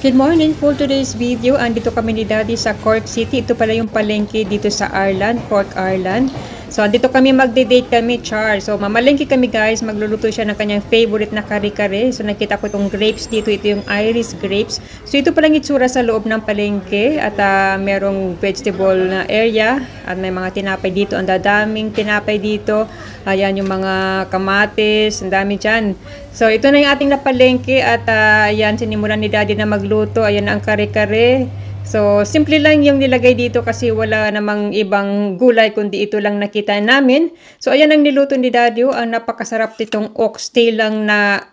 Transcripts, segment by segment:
Good morning for today's video. Andito kami ni Daddy sa Cork City. Ito pala yung palengke dito sa Ireland, Cork, Ireland. So, andito kami magde-date kami, Char. So, mamalengke kami guys. Magluluto siya ng kanyang favorite na kare-kare. So, nakita ko itong grapes dito. Ito yung Irish grapes. So, ito palang itsura sa loob ng palengke. At ah, merong vegetable na area. At may mga tinapay dito. Ang dadaming tinapay dito. Ayan yung mga kamatis. Ang dami dyan. So, ito na yung ating napalengke. At ah, ayan, sinimulan ni Daddy na magluto. Ayan ang kare-kare. So, simple lang yung nilagay dito kasi wala namang ibang gulay kundi ito lang nakita namin. So, ayan ang niluto ni Daddy. oh. Ang napakasarap nitong oxtail lang na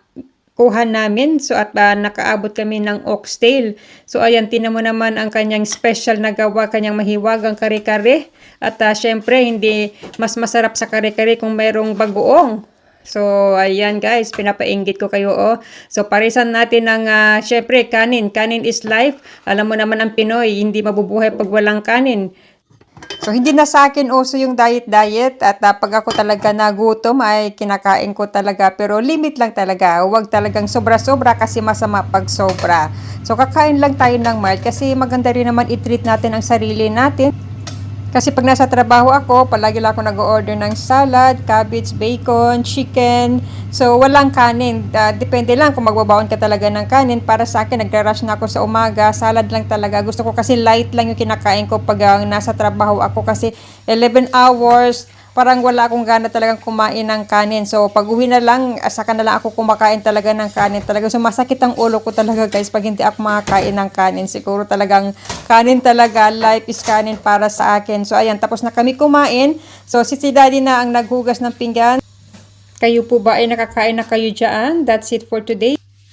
kuha namin. So, at ah, nakaabot kami ng oxtail. So, ayan, tinan mo naman ang kanyang special na gawa, kanyang mahiwagang kare-kare. At ah, syempre, hindi mas masarap sa kare-kare kung mayroong bagoong. So, ayan guys, pinapainggit ko kayo oh. So, parisan natin ng, ah, syempre, kanin. Kanin is life. Alam mo naman ang Pinoy, hindi mabubuhay pag walang kanin. So, hindi na sa akin uso yung diet-diet at ah, pag ako talaga nagutom ay kinakain ko talaga pero limit lang talaga. Huwag talagang sobra-sobra kasi masama pag sobra. So, kakain lang tayo ng mild kasi maganda rin naman i-treat natin ang sarili natin. Kasi pag nasa trabaho ako, palagi lang ako nag-order ng salad, cabbage, bacon, chicken. So, walang kanin. Ah, depende lang kung magbabaon ka talaga ng kanin. Para sa akin, nagra-rush na ako sa umaga. Salad lang talaga. Gusto ko kasi light lang yung kinakain ko pag ah, nasa trabaho ako. Kasi 11 hours, parang wala akong gana talagang kumain ng kanin. So, pag uwi na lang, ah, saka na lang ako kumakain talaga ng kanin. Talaga, so masakit ang ulo ko talaga guys pag hindi ako makakain ng kanin. Siguro talagang kanin talaga, life is kanin para sa akin. So, ayan, tapos na kami kumain. So, si si daddy na ang naghugas ng pinggan. Kayo po ba ay nakakain na kayo dyan? That's it for today.